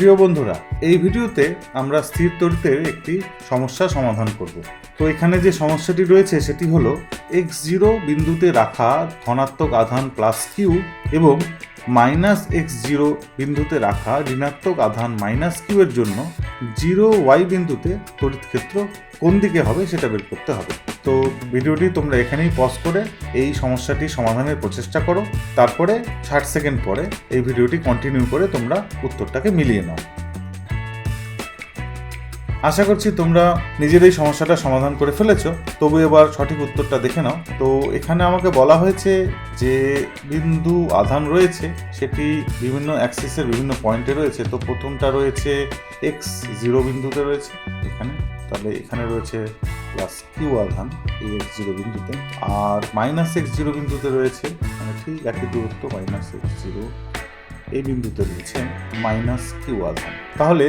প্রিয় বন্ধুরা, এই ভিডিওতে আমরা স্থির তরিতের একটি সমস্যা সমাধান করব। তো এখানে যে সমস্যাটি রয়েছে সেটি হলো এক্স জিরো বিন্দুতে রাখা ধনাত্মক আধান প্লাস কিউ এবং মাইনাস এক্স জিরো বিন্দুতে রাখা ঋণাত্মক আধান মাইনাস কিউ এর জন্য জিরো ওয়াই বিন্দুতে তড়িৎ ক্ষেত্র কোন দিকে হবে সেটা বের করতে হবে। তো ভিডিওটি তোমরা এখানেই পজ করে এই সমস্যাটি সমাধানের প্রচেষ্টা করো। তারপরে ষাট সেকেন্ড পরে এই ভিডিওটি কন্টিনিউ করে তোমরা উত্তরটাকে মিলিয়ে নাও। আশা করছি তোমরা নিজের এই সমস্যাটা সমাধান করে ফেলেছো। তবু এবার সঠিক উত্তরটা দেখে নাও। তো এখানে আমাকে বলা হয়েছে যে বিন্দু আধান রয়েছে, সেটি বিভিন্ন অ্যাক্সিসের বিভিন্ন পয়েন্টে রয়েছে। তো প্রথমটা রয়েছে এক্স জিরো বিন্দুতে রয়েছে, এখানে তাহলে এখানে রয়েছে প্লাস কিউ আধান এই এক্স জিরো বিন্দুতে। আর মাইনাস এক্স জিরো বিন্দুতে রয়েছে মানে ঠিক একই দূরত্ব মাইনাস এক্স জিরো এই বিন্দুতে রয়েছে মাইনাস কিউ আধান তাহলে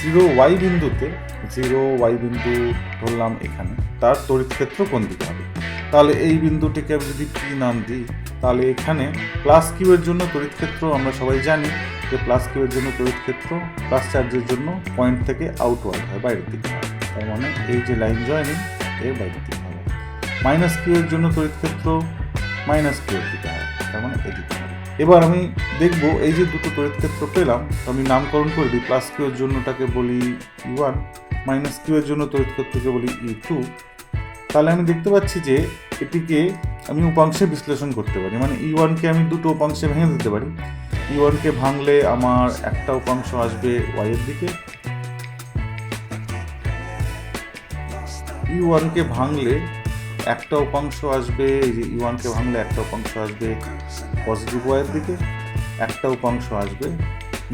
জিরো ওয়াই বিন্দুতে জিরো ওয়াই বিন্দু ধরলাম এখানে, তার তড়িৎ ক্ষেত্র কোন দিকে হবে? তাহলে এই বিন্দুটিকে আমি যদি পি নাম দিই, তাহলে এখানে প্লাস কিউ এর জন্য তড়িৎ ক্ষেত্র আমরা সবাই জানি যে প্লাস কিউ এর জন্য তড়িৎ ক্ষেত্র প্লাস চার্জের জন্য পয়েন্ট থেকে আউটওয়ার্ড হয়, বাইরের দিকে তার মানে এই যে লাইন জয়েনিং, এর বাইরের দিকে হবে? মাইনাস কিউ এর জন্য তড়িৎ ক্ষেত্র, মাইনাস কিউ দিকে হয় তার মানে এদিকে হবে। এবার আমি দেখব এই যে দুটো তড়িৎ ক্ষেত্র পেলাম তো আমি নামকরণ করে দিই প্লাস কিউ এর জন্যটাকে বলি ই ওয়ান মাইনাস কিউ এর জন্য তড়িৎ ক্ষেত্রকে বলি ই টু তাহলে আমি দেখতে পাচ্ছি যে এটিকে আমি উপাংশে বিশ্লেষণ করতে পারি মানে ই ওয়ানকে আমি দুটো উপাংশে ভেঙে দিতে পারি। ই ওয়ানকে ভাঙলে আমার একটা উপাংশ আসবে ওয়াই এর দিকে ই ওয়ানকে ভাঙলে একটা উপাংশ আসবে ই ওয়ানকে ভাঙলে একটা উপাংশ আসবে পজিটিভ ওয়াইয়ের দিকে, একটা উপাংশ আসবে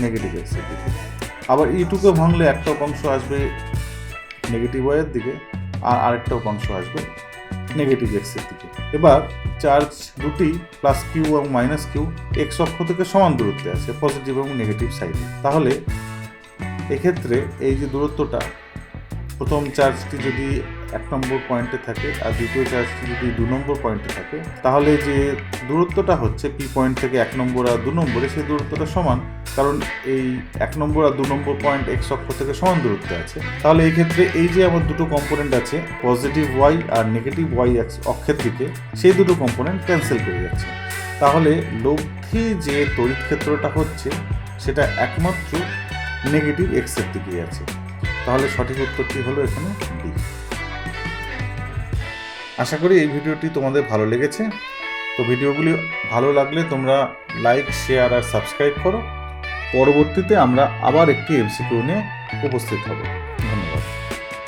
নেগেটিভ এক্সের দিকে। আবার ই টুকে ভাঙলে একটা উপাংশ আসবে নেগেটিভ ওয়াইয়ের দিকে, আর আরেকটা উপাংশ আসবে নেগেটিভ এক্সের দিকে। এবার চার্জ দুটি প্লাস কিউ এবং মাইনাস কিউ এক্স অক্ষ থেকে সমান দূরত্বে আছে পজিটিভ এবং নেগেটিভ সাইডে তাহলে এক্ষেত্রে এই যে দূরত্বটা, প্রথম চার্জটি যদি এক নম্বর পয়েন্টে থাকে আর দ্বিতীয় চার্জটি যদি দু নম্বর পয়েন্টে থাকে, তাহলে যে দূরত্বটা হচ্ছে পি পয়েন্ট থেকে এক নম্বর আর দু নম্বরে সেই দূরত্বটা সমান, কারণ এই এক নম্বর আর দু নম্বর পয়েন্ট এক্স অক্ষ থেকে সমান দূরত্বে আছে। তাহলে এই ক্ষেত্রে এই যে আমার দুটো কম্পোনেন্ট আছে পজিটিভ ওয়াই আর নেগেটিভ ওয়াই অক্ষের দিকে, সেই দুটো কম্পোনেন্ট ক্যান্সেল করে যাচ্ছে। তাহলে লব্ধি যে তড়িৎ ক্ষেত্রটা হচ্ছে, সেটা একমাত্র নেগেটিভ এক্সের দিকেই আছে। তাহলে সঠিক উত্তরটি হলো এখানে ডি আশা করি এই ভিডিওটি তোমাদের ভালো লেগেছে। তো ভিডিওগুলি ভালো লাগলে তোমরা লাইক শেয়ার আর সাবস্ক্রাইব করো। পরবর্তীতে আমরা আবার একটি এমসিকিউ নিয়ে উপস্থিত হব।